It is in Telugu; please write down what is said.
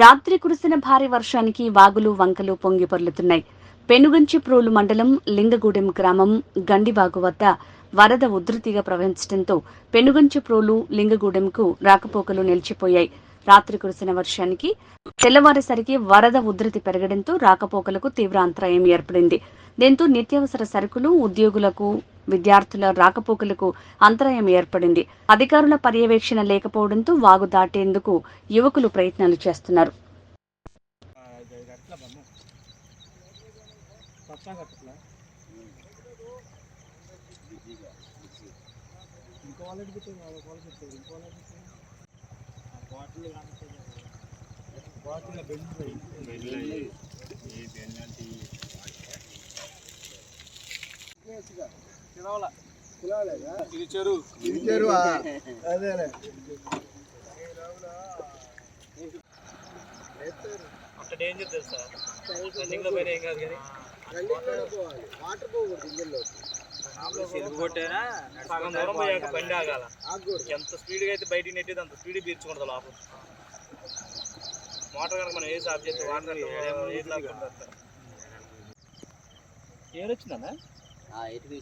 రాత్రి కురిసిన భారీ వర్షానికి వాగులు వంకలు పొంగి పొర్లుతున్నాయి. పెనుగంచిప్రోలు మండలం లింగగూడెం గ్రామం గండివాగు వద్ద వరద ఉధృతిగా ప్రవహించడంతో పెనుగంచిప్రోలు లింగగూడెంకు రాకపోకలు నిలిచిపోయాయి. రాత్రి కురిసిన వర్షానికి తెల్లవారేసరికి వరద ఉధృతి పెరగడంతో రాకపోకలకు తీవ్ర అంతరాయం ఏర్పడింది. దీంతో నిత్యావసర సరుకులు ఉద్యోగులకు విద్యార్థుల రాకపోకలకు అంతరాయం ఏర్పడింది. అధికారుల పర్యవేక్షణ లేకపోవడంతో వాగు దాటేందుకు యువకులు ప్రయత్నాలు చేస్తున్నారు. బాటిల్ ఇది చెరువు ఇది చెరువా? అదేలే. అంత డేంజర్ తెలుసా? రన్నింగ్లో పోయినా ఏం కాదు కానీ. వాటర్ పోకూడదు ఇందులో సెలుగు కొట్టైనా సగం దూరం పోయాక బండి ఆగాల. ఎంత స్పీడ్గా అయితే బయటికి నెట్టేది అంత స్పీడ్ పీల్చుకుంటుంది లోపల. మోటార్ కనుక మనం వేసి ఆఫ్ చేస్తే వాటర్ ఏరు వచ్చిందన్నా હા એટલું